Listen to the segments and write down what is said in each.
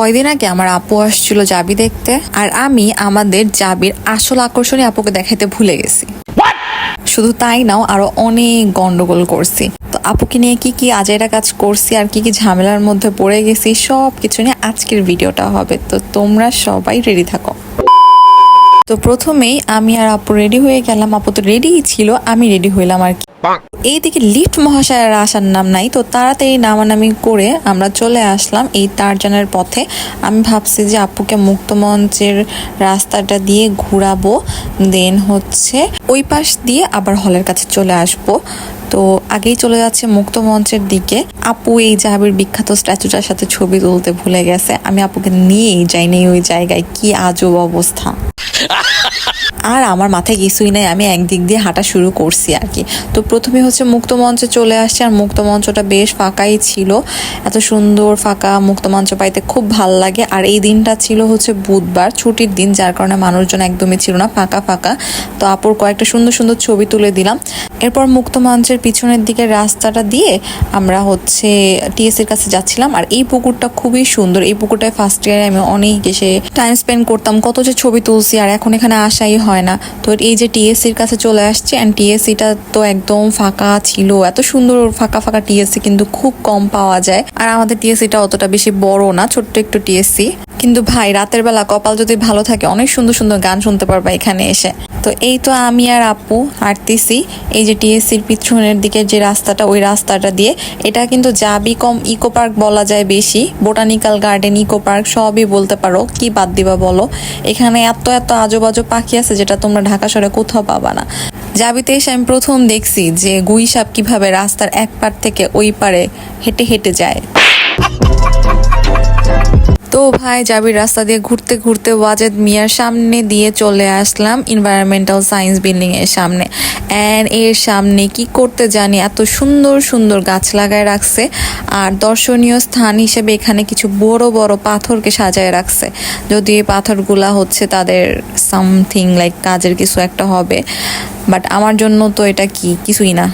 কয়দিন আগে আমার আপু আসছিল জাবি দেখতে আর আমি আমাদের জাবির আসল আকর্ষণীয় আপুকে দেখাইতে ভুলে গেছি। শুধু তাই নাও আরও অনেক গন্ডগোল করছি। তো আপুকে নিয়ে কি কি আজাইরা কাজ করছি আর কি কি ঝামেলার মধ্যে পড়ে গেছি সব কিছু নিয়ে আজকের ভিডিওটা হবে। তো তোমরা সবাই রেডি থাকো। তো প্রথমেই আমি আর আপু রেডি হয়ে গেলাম। আপু তো রেডিই ছিল আমি রেডি হইলাম আর কি। এইদিকে লিফট মহাশয়ের আসার নাম নাই, তো তাড়াতাড়ি নামানামি করে আমরা চলে আসলাম এই তারজানের পথে। আমি ভাবছি যে আপুকে মুক্তমঞ্চের রাস্তাটা দিয়ে ঘুরাবো, দেন হচ্ছে ওই পাশ দিয়ে আবার হলের কাছে চলে আসব। তো আগেই চলে যাচ্ছে মুক্ত মঞ্চের দিকে। আপু এই জাহাবির বিখ্যাত স্ট্যাচুটার সাথে ছবি তুলতে ভুলে গেছে। আমি আপুকে নিয়েই যাইনি ওই জায়গায়, কি আজব অবস্থা। আর আমার মাথায় কিছুই নাই, আমি একদিক দিয়ে হাঁটা শুরু করছি আর কি। তো প্রথমে হচ্ছে মুক্ত মঞ্চে চলে আসছে, আর মুক্ত মঞ্চটা বেশ ফাঁকাই ছিল। এত সুন্দর ফাঁকা মুক্ত মঞ্চ পাইতে খুব ভালো লাগে। আর এই দিনটা ছিল হচ্ছে বুধবার, ছুটির দিন, যার কারণে মানুষজন একদমই ছিল না, ফাঁকা ফাঁকা। তো আপুর কয়েকটা সুন্দর সুন্দর ছবি তুলে দিলাম। এরপর মুক্ত মঞ্চের পিছনের দিকে রাস্তাটা দিয়ে আমরা হচ্ছে টিএসির কাছে যাচ্ছিলাম। আর এই পুকুরটা খুবই সুন্দর। এই পুকুরটায় ফার্স্ট ইয়ারে আমি অনেক এসে টাইম স্পেন্ড করতাম, কত যে ছবি তুলছি, আর এখন এখানে আসাই হয় না। তো এই যে টিএসসির কাছে চলে আসছে অ্যান্ড টিএসসিটা তো একদম ফাঁকা ছিল। এত সুন্দর ফাঁকা ফাঁকা টিএসসি কিন্তু খুব কম পাওয়া যায়। আর আমাদের টিএসসিটা অতটা বেশি বড় না, ছোট্ট একটু টিএসসি কিন্তু ভাই, রাতের বেলা কপাল যদি ভালো থাকে, অনেক সুন্দর সুন্দর গান শুনতে পারবা এখানে এসে। তো এই তো আমি আর আপু হাঁটতেছি। এই যে টিএসসির পিছনের দিকে যে রাস্তাটা, ওই রাস্তাটা দিয়ে। এটা কিন্তু জাবি কম ইকো পার্ক বলা যায় বেশি। বোটানিক্যাল গার্ডেন, ইকো পার্ক সবই বলতে পারো। কি বাদ দিবা বলো? এখানে এত এত আজব পাখি আছে যেটা তোমরা ঢাকা শহরে কোথাও পাবা না। জাবিতে এসে আমি প্রথম দেখছি যে গুই সাপ কীভাবে রাস্তার এক পার থেকে ওই পারে হেঁটে হেঁটে যায়। তো ভাই, জাবির রাস্তা দিয়ে ঘুরতে ঘুরতে ওয়াজেদ মিয়ার সামনে দিয়ে চলে আসলাম এনভায়রনমেন্টাল সায়েন্স বিল্ডিং এর সামনে। অ্যান্ড এর সামনে কি করতে জানি, এত সুন্দর সুন্দর গাছ লাগায় রাখছে আর দর্শনীয় স্থান হিসেবে এখানে কিছু বড় বড় পাথরকে সাজায় রাখছে। যদি এই পাথরগুলা হচ্ছে তাদের সামথিং লাইক কাজের কিছু একটা হবে। বাট আমার জন্য তো এটা কি? কিছুই না।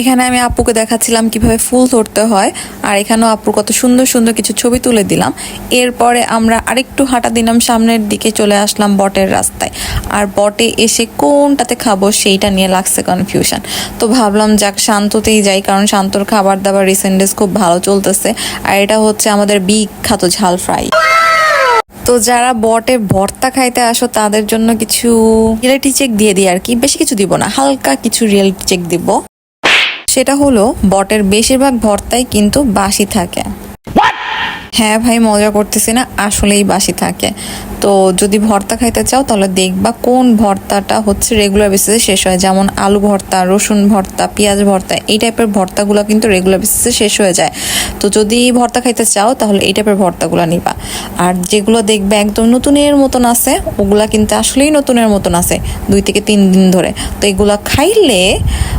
এখানে আমি আপুকে দেখাচ্ছিলাম কীভাবে ফুল ধরতে হয়, আর এখানেও আপুর কত সুন্দর সুন্দর কিছু ছবি তুলে দিলাম। এরপরে আমরা আরেকটু হাঁটা দিলাম, সামনের দিকে চলে আসলাম বটের রাস্তায়। আর বটে এসে কোনটাতে খাব সেইটা নিয়ে লাগছে কনফিউশন তো ভাবলাম যাক, শান্ততেই যাই, কারণ শান্তর খাবার দাবার রিসেন্ট ডেজ খুব ভালো চলতেছে, আর এটা হচ্ছে আমাদের বিখ্যাত ঝাল ফ্রাই তো যারা বটে ভর্তা খাইতে আসো, তাদের জন্য কিছু রিয়েলিটি চেক দিয়ে দিই আর কি। বেশি কিছু দিব না, হালকা কিছু রিয়েলিটি চেক দিব। সেটা হলো বটের বেশিরভাগ ভর্তাই কিন্তু বাসি থাকে। হ্যাঁ ভাই, মজা করতেছি না, আসলেই বাসি থাকে। তো যদি ভর্তা খাইতে চাও, তাহলে দেখবা কোন ভর্তাটা হচ্ছে রেগুলার বেসিসে শেষ হয়। যেমন আলু ভর্তা, রসুন ভর্তা, পেঁয়াজ ভর্তা, এই টাইপের ভর্তাগুলো কিন্তু রেগুলার বেসিসে শেষ হয়ে যায়। তো যদি ভর্তা খাইতে চাও, তাহলে এই টাইপের ভর্তাগুলো নিবা। আর যেগুলো দেখবে একদম নতুনের মতন আছে, ওগুলা কিন্তু আসলেই নতুনের মতন আছে, দুই থেকে তিন দিন ধরে। তো এগুলা খাইলে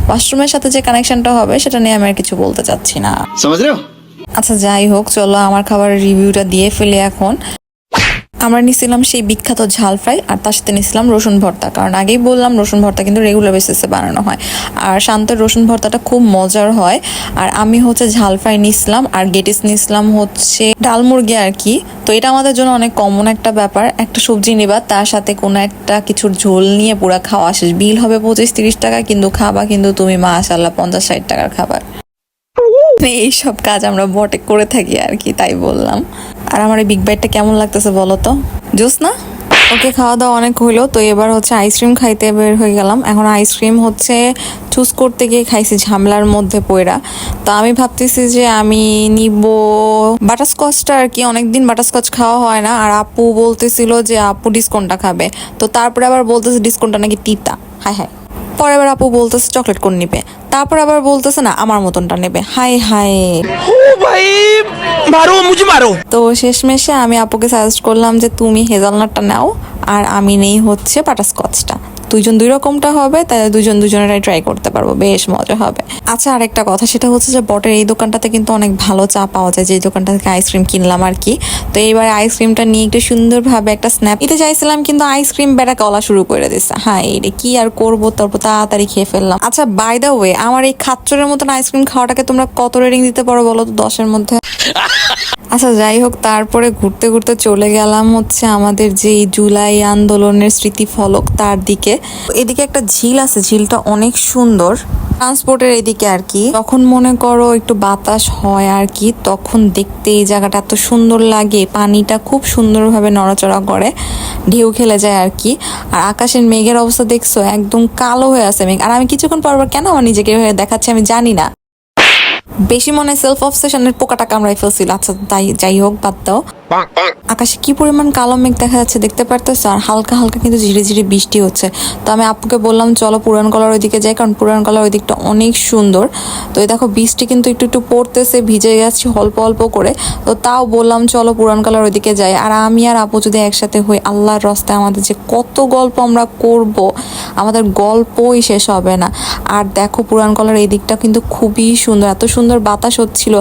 ওয়াশরুমের সাথে যে কানেকশনটা হবে, সেটা নিয়ে আমি আর কিছু বলতে চাচ্ছি না। আচ্ছা যাই হোক, চলো আমার খাবারের রিভিউটা দিয়ে ফেলে এখন। আমরা নিছিলাম সেই বিখ্যাত ঝাল ফ্রাই, আর তার সাথে নিছিলাম রসুন ভর্তা। কারণ আগেই বললাম, রসুন ভর্তা কিন্তু রেগুলার বেসিসে বানানো হয়। আর শান্তের রসুন ভর্তাটা খুব মজার হয়। আর আমি হচ্ছে ঝাল ফ্রাই নিছিলাম, আর গেটিস নিছিলাম হচ্ছে ডাল মুরগি আর কি। তো এটা আমাদের জন্য অনেক কমন একটা ব্যাপার। একটা সবজি নিবা, তার সাথে কোনো একটা কিছুর ঝোল নিয়ে পুরা খাওয়া শেষ। বিল হবে পঁচিশ তিরিশ টাকা, কিন্তু খাবা কিন্তু তুমি মাশাল্লাহ পঞ্চাশ ষাট টাকার খাবার। এইসব কাজ আমরা বটে, করে থাকি আর কি, তাই বললাম। আর আমার এই বিগ বাইটটা কেমন লাগতেছে বলো তো? জুস না? ওকে খাওয়া দাওয়া অনেক হইল, তো এবার হচ্ছে আইসক্রিম খাইতে বের হয়ে গেলাম। এখন আইসক্রিম হচ্ছে চুজ করতে গিয়ে খাইছি, ঝামেলার মধ্যে পড়া তো আমি ভাবতেছি যে আমি নিব বাটারস্কচটা আর কি, অনেকদিন বাটারস্কচ খাওয়া হয় না। আর আপু বলতেছিল যে আপু ডিসকাউন্টটা খাবে। তো তারপরে আবার বলতেছে ডিসকাউন্টটা নাকি তিতা। হায় হায়। পরে আবার আপু বলতেছে চকলেট কোন নিবে? তারপর আবার বলতেছে না আমার মতনটা নেবে। হাই হাই ভাই মারো মুঝে মারো। তো শেষমেশে আমি আপুকে সাজেস্ট করলাম যে তুমি হেজালনাটটা নাও আর আমি নেই হচ্ছে বাটারস্কচটা। দুইজন দুই রকমটা হবে তাহলে দুজন দুজনেরাই ট্রাই করতে পারব বেশ মজা হবে। আচ্ছা আরেকটা কথা সেটা হচ্ছে যে বটের এই দোকানটাতে কিন্তু অনেক ভালো চা পাওয়া যায় যে দোকানটা থেকে আইসক্রিম কিনলাম আর কি। তো এইবার আইসক্রিমটা নিয়ে একটু সুন্দরভাবে একটা স্ন্যাপ নিতে চাইছিলাম কিন্তু আইসক্রিম বেড়া কলা শুরু করে দিচ্ছে হ্যাঁ রে কি আর করব? তারপর তাড়াতাড়ি খেয়ে ফেললাম। আচ্ছা বাই দ্য ওয়ে আমার এই খাচ্চরের মতন আইসক্রিম খাওয়াটাকে তোমরা কত রেটিং দিতে পারো বলো তো দশের মধ্যে? আচ্ছা যাই হোক তারপরে ঘুরতে ঘুরতে চলে গেলাম হচ্ছে আমাদের যে জুলাই আন্দোলনের স্মৃতিফলক তার দিকে। এদিকে একটা ঝিল আছে, ঝিলটা অনেক সুন্দর। ট্রান্সপোর্টের এদিকে আর কি। তখন মনে করো একটু বাতাস হয় আর কি, তখন দেখতে এই জায়গাটা এত সুন্দর লাগে, পানিটা খুব সুন্দরভাবে নড়াচড়া করে, ঢেউ খেলে যায় আর কি। আর আকাশের মেঘের অবস্থা দেখছ, একদম কালো হয়ে আছে মেঘ। আর আমি কিছুক্ষণ পর কেন আমার নিজেকে দেখাচ্ছি আমি জানি না। বেশি মনে হয় সেলফ অবসেশনের পোকাটা কামড়াই ফেলছিল। আচ্ছা তাই যাই হোক, বাদ দাও। আকাশে কি পরিমাণ কালো মেঘ দেখা যাচ্ছে দেখতে পারতেছো? আর হালকা হালকা কিন্তু ঝিরে ঝিরে বৃষ্টি হচ্ছে। তো আমি আপুকে বললাম, চলো পুরান কলার ওইদিকে যাই, কারণ পুরান কলার ওই অনেক সুন্দর। তো এই দেখো, বৃষ্টি কিন্তু একটু একটু পড়তেছে, ভিজে যাচ্ছি অল্প অল্প করে। তো তাও বললাম, চলো পুরান কলার ওইদিকে যাই। আর আমি আর আপু যদি একসাথে হই, আল্লাহর রাস্তায় আমাদের যে কত গল্প আমরা করব, আমাদের গল্পই শেষ হবে না। আর দেখো, পুরান কলার এই দিকটা কিন্তু খুবই সুন্দর, এত সুন্দর বাতাস হচ্ছিল।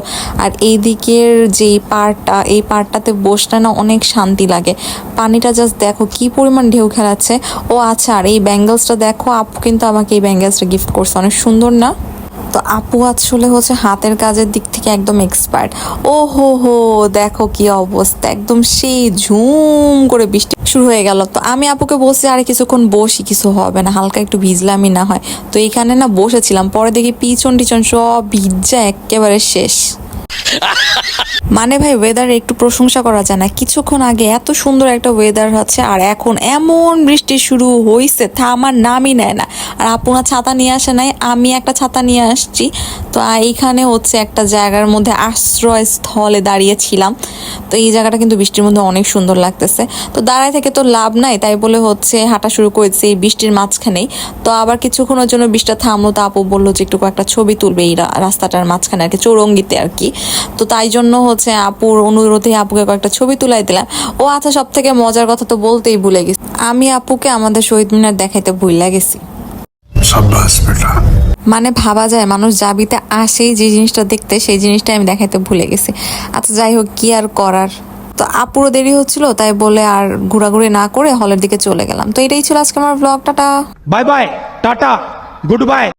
আর এই দিকের যে পাড়টা, এই পাড়টাতে বসলে না অনেক শান্তি লাগে। পানিটা জাস্ট দেখো কি পরিমাণ ঢেউ খেলাচ্ছে। ও আচ্ছা আর এই ব্যাঙ্গেলসটা দেখো, আপু কিন্তু আমাকে এই ব্যাঙ্গেলসটা গিফট করছে। অনেক সুন্দর না? তো আপু আসলে হচ্ছে হাতের কাজের দিক থেকে একদম এক্সপার্ট ও হো হো দেখো কি অবস্থা, একদম সেই ঝুম করে বৃষ্টি শুরু হয়ে গেল। তো আমি আপুকে বলছি, আরে কিছুক্ষণ বসি, কিছু হবে না, হালকা একটু ভিজলামই না হয়। তো এখানে না বসেছিলাম, পরে দেখি পিছন টিছন সব ভিজা, একেবারে শেষ। মানে ভাই ওয়েদার একটু প্রশংসা করা যায় না। কিছুক্ষণ আগে এত সুন্দর একটা ওয়েদার হচ্ছে, আর এখন এমন বৃষ্টি শুরু হয়েছে থামার নামই নেয় না। আর আপনার ছাতা নিয়ে আসে নাই, আমি একটা ছাতা নিয়ে আসছি। তো এইখানে হচ্ছে একটা জায়গার মধ্যে আশ্রয়স্থলে দাঁড়িয়েছিলাম। তো এই জায়গাটা কিন্তু বৃষ্টির মধ্যে অনেক সুন্দর লাগতেছে। তো দাঁড়ায় থেকে তো লাভ নাই, তাই বলে হচ্ছে হাঁটা শুরু করেছে এই বৃষ্টির মাঝখানেই। তো আবার কিছুক্ষণের জন্য বৃষ্টিটা থামলো, তো আপু বলল যে একটু একটা ছবি তুলবে এই রাস্তাটার মাঝখানে আর কি, চৌরঙ্গিতে আর কি। তো তাই জন্য হচ্ছে আপুর অনুরোধে আপুকে কয়েকটা ছবি তুলাই দিলাম। ও আচ্ছা সব থেকে মজার কথা তো বলতেই ভুলে গেছি। আমি আপুকে আমাদের শহীদ মিনার দেখাইতে ভুলে গেছি। মানে ভাবা যায় মানুষ জাবিতে আসেই যে জিনিসটা দেখতে সেই জিনিসটা আমি দেখাইতে ভুলে গেছি। আচ্ছা যাই হোক কি আর করার? তো আপুরও দেরি হচ্ছিল তাই বলে আর ঘোরাঘুরি না করে হলের দিকে চলে গেলাম। তো এটাই ছিল আজকে আমার blog tata. Bye bye tata goodbye.